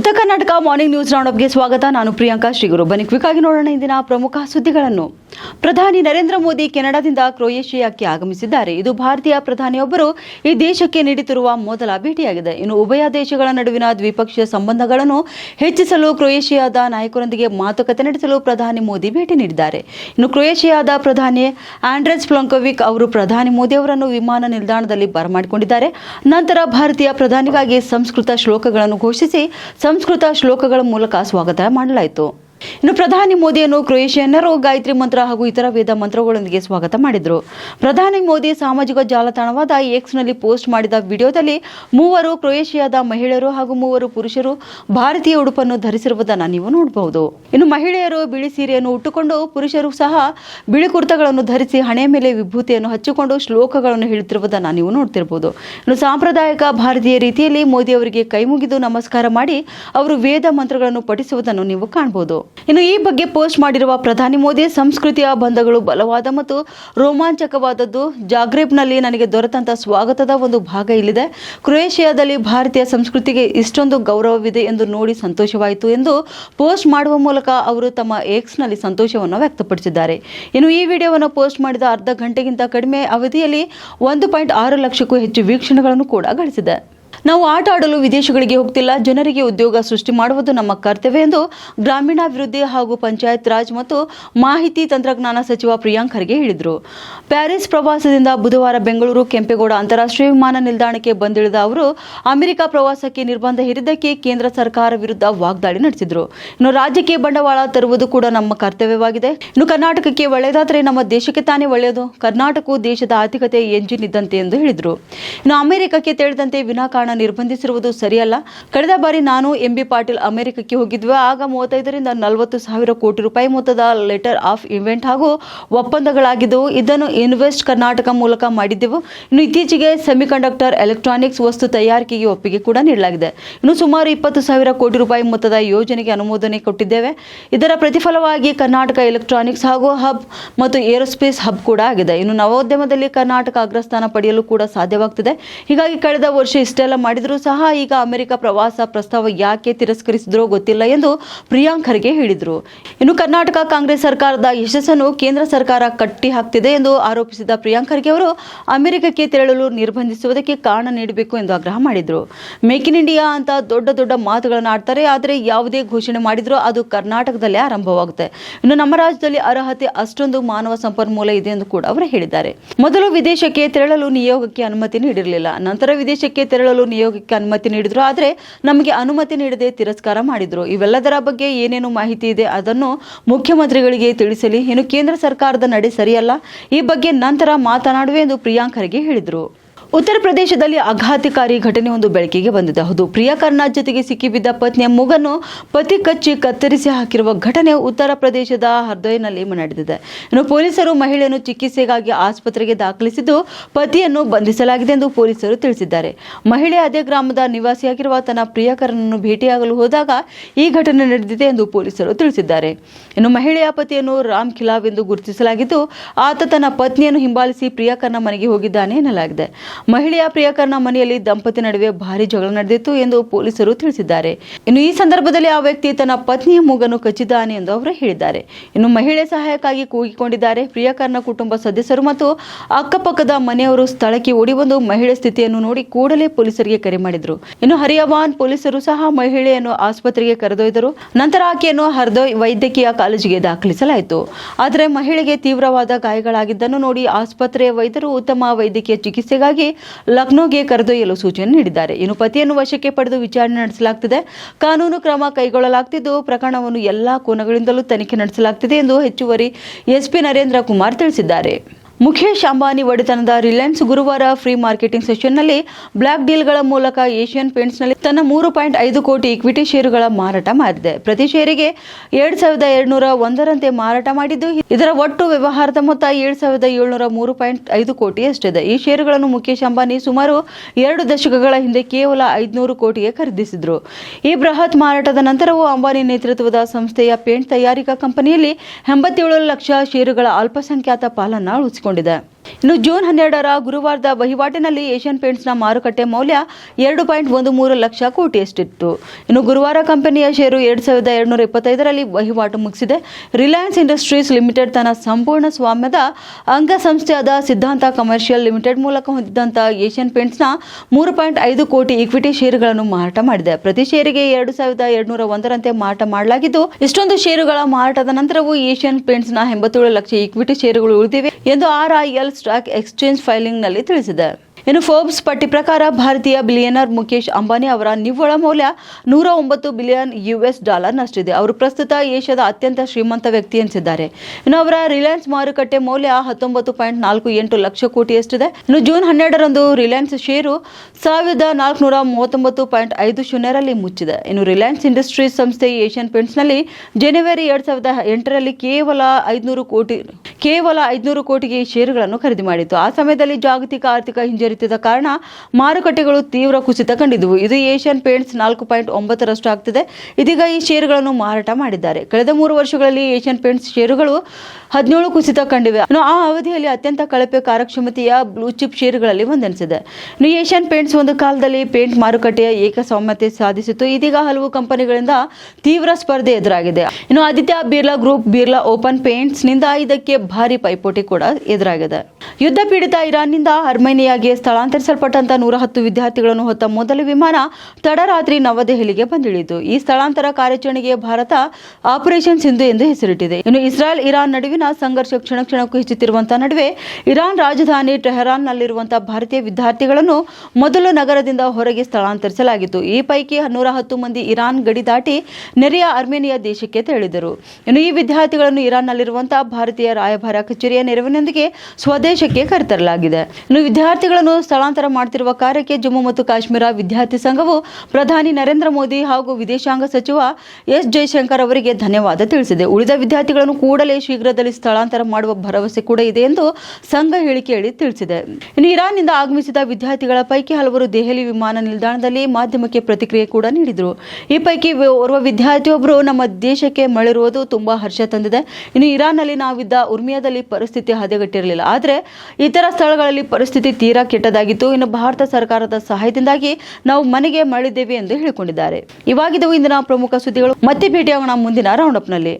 ಉತ್ತರ Karnataka morning news ರೌಂಡಪ್ಗೆ ಸ್ವಾಗತ. ನಾನು ಪ್ರಿಯಾಂಕಾ ಶ್ರೀಗುರು ಬನ್ನಿ, ಕ್ವಿಕ್ ಆಗಿ ನೋಡೋಣ ಇಂದಿನ ಪ್ರಮುಖ ಸುದ್ದಿಗಳನ್ನು. ಪ್ರಧಾನಿ ನರೇಂದ್ರ ಮೋದಿ ಕೆನಡಾದಿಂದ ಕ್ರೊಯೇಷಿಯಾಕ್ಕೆ ಆಗಮಿಸಿದ್ದಾರೆ. ಇದು ಭಾರತೀಯ ಪ್ರಧಾನಿಯೊಬ್ಬರು ಈ ದೇಶಕ್ಕೆ ನೀಡುತ್ತಿರುವ ಮೊದಲ ಭೇಟಿಯಾಗಿದೆ. ಇನ್ನು ಉಭಯ ದೇಶಗಳ ನಡುವಿನ ದ್ವಿಪಕ್ಷೀಯ ಸಂಬಂಧಗಳನ್ನು ಹೆಚ್ಚಿಸಲು ಕ್ರೊಯೇಷಿಯಾದ ನಾಯಕರೊಂದಿಗೆ ಮಾತುಕತೆ ನಡೆಸಲು ಪ್ರಧಾನಿ ಮೋದಿ ಭೇಟಿ ನೀಡಿದ್ದಾರೆ. ಇನ್ನು ಕ್ರೊಯೇಷಿಯಾದ ಪ್ರಧಾನಿ ಆಂಡ್ರೆಸ್ ಫ್ಲಾಂಕೋವಿಕ್ ಅವರು ಪ್ರಧಾನಿ ಮೋದಿ ಅವರನ್ನು ವಿಮಾನ ನಿಲ್ದಾಣದಲ್ಲಿ ಬರಮಾಡಿಕೊಂಡಿದ್ದಾರೆ. ನಂತರ ಭಾರತೀಯ ಪ್ರಧಾನಿಗಾಗಿ ಸಂಸ್ಕೃತ ಶ್ಲೋಕಗಳನ್ನು ಘೋಷಿಸಿ ಸಂಸ್ಕೃತ ಶ್ಲೋಕಗಳ ಮೂಲಕ ಸ್ವಾಗತ ಮಾಡಲಾಯಿತು. ಇನ್ನು ಪ್ರಧಾನಿ ಮೋದಿಯನ್ನು ಕ್ರೊಯೇಷಿಯನ್ನರು ಗಾಯತ್ರಿ ಮಂತ್ರ ಹಾಗೂ ಇತರ ವೇದ ಮಂತ್ರಗಳೊಂದಿಗೆ ಸ್ವಾಗತ ಮಾಡಿದರು. ಪ್ರಧಾನಿ ಮೋದಿ ಸಾಮಾಜಿಕ ಜಾಲತಾಣವಾದ ಎಕ್ಸ್ನಲ್ಲಿ ಪೋಸ್ಟ್ ಮಾಡಿದ ವಿಡಿಯೋದಲ್ಲಿ ಮೂವರು ಕ್ರೊಯೇಷಿಯಾದ ಮಹಿಳೆಯರು ಹಾಗೂ ಮೂವರು ಪುರುಷರು ಭಾರತೀಯ ಉಡುಪನ್ನು ಧರಿಸಿರುವುದನ್ನು ನೀವು ನೋಡಬಹುದು ಇನ್ನು ಮಹಿಳೆಯರು ಬಿಳಿ ಸೀರೆಯನ್ನು ಉಟ್ಟುಕೊಂಡು ಪುರುಷರು ಸಹ ಬಿಳಿ ಕುರ್ತಗಳನ್ನು ಧರಿಸಿ ಹಣೆಯ ಮೇಲೆ ವಿಭೂತಿಯನ್ನು ಹಚ್ಚಿಕೊಂಡು ಶ್ಲೋಕಗಳನ್ನು ಹೇಳುತ್ತಿರುವುದನ್ನು ನೀವು ನೋಡ್ತಿರಬಹುದು ಇನ್ನು ಸಾಂಪ್ರದಾಯಿಕ ಭಾರತೀಯ ರೀತಿಯಲ್ಲಿ ಮೋದಿ ಅವರಿಗೆ ಕೈ ಮುಗಿದು ನಮಸ್ಕಾರ ಮಾಡಿ ಅವರು ವೇದ ಮಂತ್ರಗಳನ್ನು ಪಠಿಸುವುದನ್ನು ನೀವು ಕಾಣಬಹುದು ಇನ್ನು ಈ ಬಗ್ಗೆ ಪೋಸ್ಟ್ ಮಾಡಿರುವ ಪ್ರಧಾನಿ ಮೋದಿ, ಸಂಸ್ಕೃತಿಯ ಬಂಧಗಳು ಬಲವಾದ ಮತ್ತು ರೋಮಾಂಚಕವಾದದ್ದು. ಜಾಗ್ರೇಬ್ನಲ್ಲಿ ನನಗೆ ದೊರೆತಂತ ಸ್ವಾಗತದ ಒಂದು ಭಾಗ ಇಲ್ಲಿದೆ. ಕ್ರೊಯೇಷಿಯಾದಲ್ಲಿ ಭಾರತೀಯ ಸಂಸ್ಕೃತಿಗೆ ಇಷ್ಟೊಂದು ಗೌರವವಿದೆ ಎಂದು ನೋಡಿ ಸಂತೋಷವಾಯಿತು ಎಂದು ಪೋಸ್ಟ್ ಮಾಡುವ ಮೂಲಕ ಅವರು ತಮ್ಮ ಏಕ್ಸ್ನಲ್ಲಿ ಸಂತೋಷವನ್ನು ವ್ಯಕ್ತಪಡಿಸಿದ್ದಾರೆ. ಇನ್ನು ಈ ವಿಡಿಯೋವನ್ನು ಪೋಸ್ಟ್ ಮಾಡಿದ ಅರ್ಧ ಗಂಟೆಗಿಂತ ಕಡಿಮೆ ಅವಧಿಯಲ್ಲಿ ಒಂದು ಪಾಯಿಂಟ್ ಆರು ಲಕ್ಷಕ್ಕೂ ಹೆಚ್ಚು ವೀಕ್ಷಣೆಗಳನ್ನು ಕೂಡ ಗಳಿಸಿದೆ. ನಾವು ಆಟ ಆಡಲು ವಿದೇಶಗಳಿಗೆ ಹೋಗ್ತಿಲ್ಲ, ಜನರಿಗೆ ಉದ್ಯೋಗ ಸೃಷ್ಟಿ ಮಾಡುವುದು ನಮ್ಮ ಕರ್ತವ್ಯ ಎಂದು ಗ್ರಾಮೀಣಾಭಿವೃದ್ಧಿ ಹಾಗೂ ಪಂಚಾಯತ್ ರಾಜ್ ಮತ್ತು ಮಾಹಿತಿ ತಂತ್ರಜ್ಞಾನ ಸಚಿವ ಪ್ರಿಯಾಂಕ್ ಖರ್ಗೆ ಹೇಳಿದರು. ಪ್ಯಾರಿಸ್ ಪ್ರವಾಸದಿಂದ ಬುಧವಾರ ಬೆಂಗಳೂರು, ಕೆಂಪೇಗೌಡ ಅಂತಾರಾಷ್ಟ್ರೀಯ ವಿಮಾನ ನಿಲ್ದಾಣಕ್ಕೆ ಬಂದಿಳಿದ ಅವರು, ಅಮೆರಿಕ ಪ್ರವಾಸಕ್ಕೆ ನಿರ್ಬಂಧ ಹೇರಿದ್ದಕ್ಕೆ ಕೇಂದ್ರ ಸರ್ಕಾರ ವಿರುದ್ಧ ವಾಗ್ದಾಳಿ ನಡೆಸಿದರು. ಇನ್ನು ರಾಜ್ಯಕ್ಕೆ ಬಂಡವಾಳ ತರುವುದು ಕೂಡ ನಮ್ಮ ಕರ್ತವ್ಯವಾಗಿದೆ. ಇನ್ನು ಕರ್ನಾಟಕಕ್ಕೆ ಒಳ್ಳೆಯದಾದರೆ ನಮ್ಮ ದೇಶಕ್ಕೆ ತಾನೇ ಒಳ್ಳೆಯದು. ಕರ್ನಾಟಕವು ದೇಶದ ಆರ್ಥಿಕತೆ ಎಂಜಿನ್ ಇದ್ದಂತೆ ಎಂದು ಹೇಳಿದರು. ಇನ್ನು ಅಮೆರಿಕಕ್ಕೆ ತೆರಳಿದಂತೆ ವಿನಾಕಾರಣ ನಿರ್ಬಂಧಿಸಿರುವುದು ಸರಿಯಲ್ಲ. ಕಳೆದ ಬಾರಿ ನಾನು ಎಂ ಬಿ ಪಾಟೀಲ್ ಅಮೆರಿಕಕ್ಕೆ ಹೋಗಿದ್ವಿ. ಆಗ ಮೂವತ್ತೈದರಿಂದ ನಲವತ್ತು ಸಾವಿರ ಕೋಟಿ ರೂಪಾಯಿ ಮೊತ್ತದ ಲೆಟರ್ ಆಫ್ ಇವೆಂಟ್ ಹಾಗೂ ಒಪ್ಪಂದಗಳಾಗಿದ್ದವು. ಇದನ್ನು ಇನ್ವೆಸ್ಟ್ ಕರ್ನಾಟಕ ಮೂಲಕ ಮಾಡಿದ್ದೆವು. ಇನ್ನು ಇತ್ತೀಚೆಗೆ ಸೆಮಿಕಂಡಕ್ಟರ್ ಎಲೆಕ್ಟ್ರಾನಿಕ್ಸ್ ವಸ್ತು ತಯಾರಿಕೆಗೆ ಒಪ್ಪಿಗೆ ಕೂಡ ನೀಡಲಾಗಿದೆ. ಇನ್ನು ಸುಮಾರು ಇಪ್ಪತ್ತು ಸಾವಿರ ಕೋಟಿ ರೂಪಾಯಿ ಮೊತ್ತದ ಯೋಜನೆಗೆ ಅನುಮೋದನೆ ಕೊಟ್ಟಿದ್ದೇವೆ. ಇದರ ಪ್ರತಿಫಲವಾಗಿ ಕರ್ನಾಟಕ ಎಲೆಕ್ಟ್ರಾನಿಕ್ಸ್ ಹಾಗೂ ಹಬ್ ಮತ್ತು ಏರೋಸ್ಪೇಸ್ ಹಬ್ ಕೂಡ ಆಗಿದೆ. ಇನ್ನು ನವೋದ್ಯಮದಲ್ಲಿ ಕರ್ನಾಟಕ ಅಗ್ರಸ್ಥಾನ ಪಡೆಯಲು ಕೂಡ ಸಾಧ್ಯವಾಗ್ತಿದೆ. ಹೀಗಾಗಿ ಕಳೆದ ವರ್ಷ ಇಷ್ಟೆಲ್ಲ ಮಾಡಿದರೂ ಸಹ ಈಗ ಅಮೆರಿಕ ಪ್ರವಾಸ ಪ್ರಸ್ತಾವ ಯಾಕೆ ತಿರಸ್ಕರಿಸಿದ್ರೋ ಗೊತ್ತಿಲ್ಲ ಎಂದು ಪ್ರಿಯಾಂಕ್ ಖರ್ಗೆ ಹೇಳಿದರು. ಇನ್ನು ಕರ್ನಾಟಕ ಕಾಂಗ್ರೆಸ್ ಸರ್ಕಾರದ ಯಶಸ್ಸನ್ನು ಕೇಂದ್ರ ಸರ್ಕಾರ ಕಟ್ಟಿ ಹಾಕ್ತಿದೆ ಎಂದು ಆರೋಪಿಸಿದ ಪ್ರಿಯಾಂಕ್ ಖರ್ಗೆ ಅವರು ಅಮೆರಿಕಕ್ಕೆ ತೆರಳಲು ನಿರ್ಬಂಧಿಸುವುದಕ್ಕೆ ಕಾರಣ ನೀಡಬೇಕು ಎಂದು ಆಗ್ರಹ ಮಾಡಿದರು. ಮೇಕ್ ಇನ್ ಇಂಡಿಯಾ ಅಂತ ದೊಡ್ಡ ದೊಡ್ಡ ಮಾತುಗಳನ್ನು ಆಡ್ತಾರೆ, ಆದರೆ ಯಾವುದೇ ಘೋಷಣೆ ಮಾಡಿದರೂ ಅದು ಕರ್ನಾಟಕದಲ್ಲೇ ಆರಂಭವಾಗುತ್ತೆ. ಇನ್ನು ನಮ್ಮ ರಾಜ್ಯದಲ್ಲಿ ಅರ್ಹತೆ ಅಷ್ಟೊಂದು ಮಾನವ ಸಂಪನ್ಮೂಲ ಇದೆ ಎಂದು ಕೂಡ ಅವರು ಹೇಳಿದ್ದಾರೆ. ಮೊದಲು ವಿದೇಶಕ್ಕೆ ತೆರಳಲು ನಿಯೋಗಕ್ಕೆ ಅನುಮತಿ ನೀಡಿರಲಿಲ್ಲ, ನಂತರ ವಿದೇಶಕ್ಕೆ ತೆರಳಲು ನಿಯೋಗಕ್ಕೆ ಅನುಮತಿ ನೀಡಿದ್ರು. ಆದರೆ ನಮಗೆ ಅನುಮತಿ ನೀಡದೆ ತಿರಸ್ಕಾರ ಮಾಡಿದ್ರು. ಇವೆಲ್ಲದರ ಬಗ್ಗೆ ಏನೇನು ಮಾಹಿತಿ ಇದೆ ಅದನ್ನು ಮುಖ್ಯಮಂತ್ರಿಗಳಿಗೆ ತಿಳಿಸಲಿ. ಇನ್ನು ಕೇಂದ್ರ ಸರ್ಕಾರದ ನಡೆ ಸರಿಯಲ್ಲ. ಈ ಬಗ್ಗೆ ನಂತರ ಮಾತನಾಡುವೆ ಎಂದು ಪ್ರಿಯಾಂಕರಿಗೆ ಹೇಳಿದರು. ಉತ್ತರ ಪ್ರದೇಶದಲ್ಲಿ ಆಘಾತಕಾರಿ ಘಟನೆ ಒಂದು ಬೆಳಕಿಗೆ ಬಂದಿದೆ. ಹೌದು ಪ್ರಿಯಕರ್ನ ಜೊತೆಗೆ ಸಿಕ್ಕಿಬಿದ್ದ ಪತ್ನಿಯ ಮಗನು ಪತಿ ಕಚ್ಚಿ ಕತ್ತರಿಸಿ ಹಾಕಿರುವ ಘಟನೆ ಉತ್ತರ ಪ್ರದೇಶದ ಹರ್ದೋಯ್ನಲ್ಲಿ ನಡೆದಿದೆ ಇನ್ನು ಪೊಲೀಸರು ಮಹಿಳೆಯನ್ನು ಚಿಕಿತ್ಸೆಗಾಗಿ ಆಸ್ಪತ್ರೆಗೆ ದಾಖಲಿಸಿದ್ದು ಪತಿಯನ್ನು ಬಂಧಿಸಲಾಗಿದೆ ಎಂದು ಪೊಲೀಸರು ತಿಳಿಸಿದ್ದಾರೆ. ಮಹಿಳೆ ಅದೇ ಗ್ರಾಮದ ನಿವಾಸಿಯಾಗಿರುವ ತನ್ನ ಪ್ರಿಯಕರನನ್ನು ಭೇಟಿಯಾಗಲು ಹೋದಾಗ ಈ ಘಟನೆ ನಡೆದಿದೆ ಎಂದು ಪೊಲೀಸರು ತಿಳಿಸಿದ್ದಾರೆ. ಇನ್ನು ಮಹಿಳೆಯ ಪತಿಯನ್ನು ರಾಮ್ ಖಿಲಾವ್ ಎಂದು ಗುರುತಿಸಲಾಗಿದ್ದು, ಆತ ತನ್ನ ಪತ್ನಿಯನ್ನು ಹಿಂಬಾಲಿಸಿ ಪ್ರಿಯಕರ್ನ ಮನೆಗೆ ಹೋಗಿದ್ದಾನೆ ಎನ್ನಲಾಗಿದೆ. ಮಹಿಳೆಯ ಪ್ರಿಯಕರ್ನ ಮನೆಯಲ್ಲಿ ದಂಪತಿ ನಡುವೆ ಭಾರಿ ಜಗಳ ನಡೆದಿತ್ತು ಎಂದು ಪೊಲೀಸರು ತಿಳಿಸಿದ್ದಾರೆ. ಇನ್ನು ಈ ಸಂದರ್ಭದಲ್ಲಿ ಆ ವ್ಯಕ್ತಿ ತನ್ನ ಪತ್ನಿಯ ಮೂಗನ್ನು ಕಚ್ಚಿದ್ದಾನೆ ಎಂದು ಅವರು ಹೇಳಿದ್ದಾರೆ. ಇನ್ನು ಮಹಿಳೆ ಸಹಾಯಕ್ಕಾಗಿ ಕೂಗಿಕೊಂಡಿದ್ದಾರೆ. ಪ್ರಿಯಕರ್ನ ಕುಟುಂಬ ಸದಸ್ಯರು ಮತ್ತು ಅಕ್ಕಪಕ್ಕದ ಮನೆಯವರು ಸ್ಥಳಕ್ಕೆ ಓಡಿ ಬಂದು ಮಹಿಳೆ ಸ್ಥಿತಿಯನ್ನು ನೋಡಿ ಕೂಡಲೇ ಪೊಲೀಸರಿಗೆ ಕರೆ ಮಾಡಿದ್ರು. ಇನ್ನು ಹರಿಯವಾನ್ ಪೊಲೀಸರು ಸಹ ಮಹಿಳೆಯನ್ನು ಆಸ್ಪತ್ರೆಗೆ ಕರೆದೊಯ್ದರು. ನಂತರ ಆಕೆಯನ್ನು ಹರ್ದೋಯ್ ವೈದ್ಯಕೀಯ ಕಾಲೇಜಿಗೆ ದಾಖಲಿಸಲಾಯಿತು. ಆದರೆ ಮಹಿಳೆಗೆ ತೀವ್ರವಾದ ಗಾಯಗಳಾಗಿದ್ದನ್ನು ನೋಡಿ ಆಸ್ಪತ್ರೆಯ ವೈದ್ಯರು ಉತ್ತಮ ವೈದ್ಯಕೀಯ ಚಿಕಿತ್ಸೆಗಾಗಿ ಲಕ್ನೋಗೆ ಕರೆದೊಯ್ಯಲು ಸೂಚನೆ ನೀಡಿದ್ದಾರೆ. ಇನ್ನು ಪತಿಯನ್ನು ವಶಕ್ಕೆ ಪಡೆದು ವಿಚಾರಣೆ ನಡೆಸಲಾಗುತ್ತಿದೆ ಕಾನೂನು ಕ್ರಮ ಕೈಗೊಳ್ಳಲಾಗುತ್ತಿದ್ದು ಪ್ರಕರಣವನ್ನು ಎಲ್ಲಾ ಕೋನಗಳಿಂದಲೂ ತನಿಖೆ ನಡೆಸಲಾಗುತ್ತಿದೆ ಎಂದು ಹೆಚ್ಚುವರಿ ಎಸ್ಪಿ ನರೇಂದ್ರ ಕುಮಾರ್ ತಿಳಿಸಿದ್ದಾರೆ. ಮುಖೇಶ್ ಅಂಬಾನಿ ಒಡೆತನದ ರಿಲಯನ್ಸ್ ಗುರುವಾರ ಫ್ರೀ ಮಾರ್ಕೆಟಿಂಗ್ ಸೆಷನ್ನಲ್ಲಿ ಬ್ಲಾಕ್ ಡೀಲ್ಗಳ ಮೂಲಕ ಏಷ್ಯನ್ ಪೇಂಟ್ಸ್ನಲ್ಲಿ ತನ್ನ ಮೂರು ಪಾಯಿಂಟ್ ಐದು ಕೋಟಿ ಇಕ್ವಿಟಿ ಷೇರುಗಳ ಮಾರಾಟ ಮಾಡಿದೆ. ಪ್ರತಿ ಷೇರಿಗೆ ಏಳು ಸಾವಿರದ ಎರಡುನೂರ ಒಂದರಂತೆ ಮಾರಾಟ ಮಾಡಿದ್ದು. ಇದರ ಒಟ್ಟು ವ್ಯವಹಾರದ ಮೊತ್ತ ಏಳು ಸಾವಿರದ ಏಳುನೂರ ಮೂರು ಪಾಯಿಂಟ್ ಐದು ಕೋಟಿಯಷ್ಟಿದೆ. ಈ ಷೇರುಗಳನ್ನು ಮುಖೇಶ್ ಅಂಬಾನಿ ಸುಮಾರು ಎರಡು ದಶಕಗಳ ಹಿಂದೆ ಕೇವಲ ಐದುನೂರು ಕೋಟಿಗೆ ಖರೀದಿಸಿದ್ರು. ಈ ಬೃಹತ್ ಮಾರಾಟದ ನಂತರವೂ ಅಂಬಾನಿ ನೇತೃತ್ವದ ಸಂಸ್ಥೆಯ ಪೇಂಟ್ ತಯಾರಿಕಾ ಕಂಪನಿಯಲ್ಲಿ ಎಂಬತ್ತೇಳು ಲಕ್ಷ ಷೇರುಗಳ ಅಲ್ಪಸಂಖ್ಯಾತ ಪಾಲನ್ನು ಉಳಿಸಿಕೊಂಡಿದೆ ಕಾಣಿಸಿಕೊಂಡಿದೆ ಇನ್ನು ಜೂನ್ ಹನ್ನೆರಡರ ಗುರುವಾರದ ವಹಿವಾಟಿನಲ್ಲಿ ಏಷ್ಯನ್ ಪೇಂಟ್ಸ್ನ ಮಾರುಕಟ್ಟೆ ಮೌಲ್ಯ ಎರಡು ಪಾಯಿಂಟ್ ಒಂದು ಮೂರು ಲಕ್ಷ ಕೋಟಿಯಷ್ಟಿತ್ತು. ಇನ್ನು ಗುರುವಾರ ಕಂಪನಿಯ ಷೇರು ಎರಡು ಸಾವಿರದ ಎರಡುನೂರ ಇಪ್ಪತ್ತೈದರಲ್ಲಿ ವಹಿವಾಟು ಮುಗಿಸಿದೆ. ರಿಲಯನ್ಸ್ ಇಂಡಸ್ಟ್ರೀಸ್ ಲಿಮಿಟೆಡ್ ತನ್ನ ಸಂಪೂರ್ಣ ಸ್ವಾಮ್ಯದ ಅಂಗಸಂಸ್ಥೆಯಾದ ಸಿದ್ಧಾಂತ ಕಮರ್ಷಿಯಲ್ ಲಿಮಿಟೆಡ್ ಮೂಲಕ ಹೊಂದಿದ್ದಂಥ ಏಷ್ಯನ್ ಪೇಂಟ್ಸ್ನ ಮೂರು ಪಾಯಿಂಟ್ ಐದು ಕೋಟಿ ಇಕ್ವಿಟಿ ಷೇರುಗಳನ್ನು ಮಾರಾಟ ಮಾಡಿದೆ. ಪ್ರತಿ ಷೇರಿಗೆ ಎರಡು ಸಾವಿರದ ಎರಡುನೂರ ಒಂದರಂತೆ ಮಾರಾಟ ಮಾಡಲಾಗಿದ್ದು, ಇಷ್ಟೊಂದು ಷೇರುಗಳ ಮಾರಾಟದ ನಂತರವೂ ಏಷ್ಯನ್ ಪೇಂಟ್ಸ್ನ ಎಂಬತ್ತೇಳು ಲಕ್ಷ ಇಕ್ವಿಟಿ ಷೇರುಗಳು ಉಳಿದಿವೆ ಎಂದು ಆರ್ಐಎಲ್ ಸ್ಟಾಕ್ ಎಕ್ಸ್ಚೇಂಜ್ ಫೈಲಿಂಗ್ನಲ್ಲಿ ತಿಳಿಸಿದೆ. ಇನ್ನು ಫೋರ್ಬ್ಸ್ ಪಟ್ಟಿ ಪ್ರಕಾರ ಭಾರತೀಯ ಬಿಲಿಯನರ್ ಮುಖೇಶ್ ಅಂಬಾನಿ ಅವರ ನಿವ್ವಳ ಮೌಲ್ಯ ನೂರ ಒಂಬತ್ತು ಬಿಲಿಯನ್ ಯುಎಸ್ ಡಾಲರ್ನಷ್ಟಿದೆ ಅವರು ಪ್ರಸ್ತುತ ಏಷ್ಯಾದ ಅತ್ಯಂತ ಶ್ರೀಮಂತ ವ್ಯಕ್ತಿ ಎನಿಸಿದ್ದಾರೆ. ಇನ್ನು ಅವರ ರಿಲಯನ್ಸ್ ಮಾರುಕಟ್ಟೆ ಮೌಲ್ಯ ಹತ್ತೊಂಬತ್ತು ಪಾಯಿಂಟ್ ನಾಲ್ಕು ಎಂಟು ಲಕ್ಷ ಕೋಟಿಯಷ್ಟಿದೆ. ಇನ್ನು ಜೂನ್ ಹನ್ನೆರಡರಂದು ರಿಲಯನ್ಸ್ ಷೇರು ಸಾವಿರದ ನಾಲ್ಕುನೂರ ಮೂವತ್ತೊಂಬತ್ತು ಪಾಯಿಂಟ್ ಐದು ಶೂನ್ಯರಲ್ಲಿ ಮುಚ್ಚಿದೆ. ಇನ್ನು ರಿಲಯನ್ಸ್ ಇಂಡಸ್ಟ್ರೀಸ್ ಸಂಸ್ಥೆ ಏಷ್ಯನ್ ಪೇಂಟ್ಸ್ನಲ್ಲಿ ಜನವರಿ ಎರಡ್ ಸಾವಿರದ ಎಂಟರಲ್ಲಿ ಕೇವಲ ಐದುನೂರು ಕೋಟಿ, ಕೇವಲ ಐದುನೂರು ಕೋಟಿಗೆ ಷೇರುಗಳನ್ನು ಖರೀದಿ ಮಾಡಿತ್ತು. ಆ ಸಮಯದಲ್ಲಿ ಜಾಗತಿಕ ಆರ್ಥಿಕ ಹಿಂಜರಿತದ ಕಾರಣ ಮಾರುಕಟ್ಟೆಗಳು ತೀವ್ರ ಕುಸಿತ ಕಂಡಿದ್ದವು ಇದು ಏಷ್ಯನ್ ಪೇಂಟ್ಸ್ ನಾಲ್ಕು ಪಾಯಿಂಟ್ ಒಂಬತ್ತರಷ್ಟು ಆಗ್ತಿದೆ. ಇದೀಗ ಈ ಷೇರುಗಳನ್ನು ಮಾರಾಟ ಮಾಡಿದ್ದಾರೆ. ಕಳೆದ ಮೂರು ವರ್ಷಗಳಲ್ಲಿ ಏಷ್ಯನ್ ಪೇಂಟ್ಸ್ ಷೇರುಗಳು ಹದಿನೇಳು ಕುಸಿತ ಕಂಡಿವೆ. ಆ ಅವಧಿಯಲ್ಲಿ ಅತ್ಯಂತ ಕಳಪೆ ಕಾರ್ಯಕ್ಷಮತೆಯ ಬ್ಲೂ ಚಿಪ್ ಷೇರುಗಳಲ್ಲಿ ಒಂದೆನಿಸಿದೆ. ಏಷ್ಯನ್ ಪೇಂಟ್ಸ್ ಒಂದು ಕಾಲದಲ್ಲಿ ಪೇಂಟ್ ಮಾರುಕಟ್ಟೆಯ ಏಕಸ್ವಾಮ್ಯತೆ ಸಾಧಿಸಿತ್ತು ಇದೀಗ ಹಲವು ಕಂಪನಿಗಳಿಂದ ತೀವ್ರ ಸ್ಪರ್ಧೆ ಎದುರಾಗಿದೆ. ಇನ್ನು ಆದಿತ್ಯ ಬಿರ್ಲಾ ಗ್ರೂಪ್ ಬಿರ್ಲಾ ಓಪನ್ ಪೇಂಟ್ಸ್ನಿಂದ ಇದಕ್ಕೆ ಭಾರಿ ಪೈಪೋಟಿ ಕೂಡ ಎದುರಾಗಿದೆ. ಯುದ್ಧ ಪೀಡಿತ ಇರಾನ್ನಿಂದ ಅರ್ಮೇನಿಯಾಗೆ ಸ್ಥಳಾಂತರಿಸಲ್ಪಟ್ಟಂತ ನೂರ ಹತ್ತು ವಿದ್ಯಾರ್ಥಿಗಳನ್ನು ಹೊತ್ತ ಮೊದಲ ವಿಮಾನ ತಡರಾತ್ರಿ ನವದೆಹಲಿಗೆ ಬಂದಿಳಿಯಿತು. ಈ ಸ್ಥಳಾಂತರ ಕಾರ್ಯಾಚರಣೆಗೆ ಭಾರತ ಆಪರೇಷನ್ ಸಿಂಧು ಎಂದು ಹೆಸರಿಟ್ಟಿದೆ. ಇನ್ನು ಇಸ್ರಾಯೇಲ್ ಇರಾನ್ ನಡುವಿನ ಸಂಘರ್ಷ ಕ್ಷಣ ಕ್ಷಣಕ್ಕೂ ಹೆಚ್ಚುತ್ತಿರುವಂತಹ ನಡುವೆ ಇರಾನ್ ರಾಜಧಾನಿ ಟೆಹರಾನ್ನಲ್ಲಿರುವಂತಹ ಭಾರತೀಯ ವಿದ್ಯಾರ್ಥಿಗಳನ್ನು ಮೊದಲು ನಗರದಿಂದ ಹೊರಗೆ ಸ್ಥಳಾಂತರಿಸಲಾಗಿತ್ತು. ಈ ಪೈಕಿ ನೂರ ಹತ್ತು ಮಂದಿ ಇರಾನ್ ಗಡಿ ದಾಟಿ ನೆರೆಯ ಅರ್ಮೇನಿಯಾ ದೇಶಕ್ಕೆ ತೆರಳಿದರು. ಇನ್ನು ಈ ವಿದ್ಯಾರ್ಥಿಗಳನ್ನು ಇರಾನ್ನಲ್ಲಿರುವಂತಹ ಭಾರತೀಯ ರಾಯಭಾರ ಕಚೇರಿಯ ನೆರವಿನೊಂದಿಗೆ ಸ್ವದೇಶಕ್ಕೆ ಕರೆತರಲಾಗಿದೆ. ಇನ್ನು ವಿದ್ಯಾರ್ಥಿಗಳನ್ನು ಸ್ಥಳಾಂತರ ಮಾಡುತ್ತಿರುವ ಕಾರ್ಯಕ್ಕೆ ಜಮ್ಮು ಮತ್ತು ಕಾಶ್ಮೀರ ವಿದ್ಯಾರ್ಥಿ ಸಂಘವು ಪ್ರಧಾನಿ ನರೇಂದ್ರ ಮೋದಿ ಹಾಗೂ ವಿದೇಶಾಂಗ ಸಚಿವ ಎಸ್ ಜಯಶಂಕರ್ ಅವರಿಗೆ ಧನ್ಯವಾದ ತಿಳಿಸಿದೆ. ಉಳಿದ ವಿದ್ಯಾರ್ಥಿಗಳನ್ನು ಕೂಡಲೇ ಶೀಘ್ರದಲ್ಲಿ ಸ್ಥಳಾಂತರ ಮಾಡುವ ಭರವಸೆ ಕೂಡ ಇದೆ ಎಂದು ಸಂಘ ಹೇಳಿಕೆಯಲ್ಲಿ ತಿಳಿಸಿದೆ. ಇನ್ನು ಇರಾನ್ನಿಂದ ಆಗಮಿಸಿದ ವಿದ್ಯಾರ್ಥಿಗಳ ಪೈಕಿ ಹಲವರು ದೆಹಲಿ ವಿಮಾನ ನಿಲ್ದಾಣದಲ್ಲಿ ಮಾಧ್ಯಮಕ್ಕೆ ಪ್ರತಿಕ್ರಿಯೆ ಕೂಡ ನೀಡಿದರು. ಈ ಪೈಕಿ ಓರ್ವ ವಿದ್ಯಾರ್ಥಿಯೊಬ್ಬರು ನಮ್ಮ ದೇಶಕ್ಕೆ ಮಳೆರುವುದು ತುಂಬಾ ಹರ್ಷ ತಂದಿದೆ. ಇನ್ನು ಇರಾನ್ನಲ್ಲಿ ನಾವಿದ್ದ ಉರ್ಮಿಯಾದಲ್ಲಿ ಪರಿಸ್ಥಿತಿ ಹದಗೆಟ್ಟಿರಲಿಲ್ಲ. ಆದರೆ ಇತರ ಸ್ಥಳಗಳಲ್ಲಿ ಪರಿಸ್ಥಿತಿ ತೀರಾ ಕೆಟ್ಟದಾಗಿತ್ತು. ಇನ್ನು ಭಾರತ ಸರ್ಕಾರದ ಸಹಾಯದಿಂದಾಗಿ ನಾವು ಮನೆಗೆ ಮರಳಿದ್ದೇವೆ ಎಂದು ಹೇಳಿಕೊಂಡಿದ್ದಾರೆ. ಇವಾಗಿದ್ದವು ಇಂದಿನ ಪ್ರಮುಖ ಸುದ್ದಿಗಳು. ಮತ್ತೆ ಭೇಟಿಯಾಗೋಣ ಮುಂದಿನ ರೌಂಡಪ್ನಲ್ಲಿ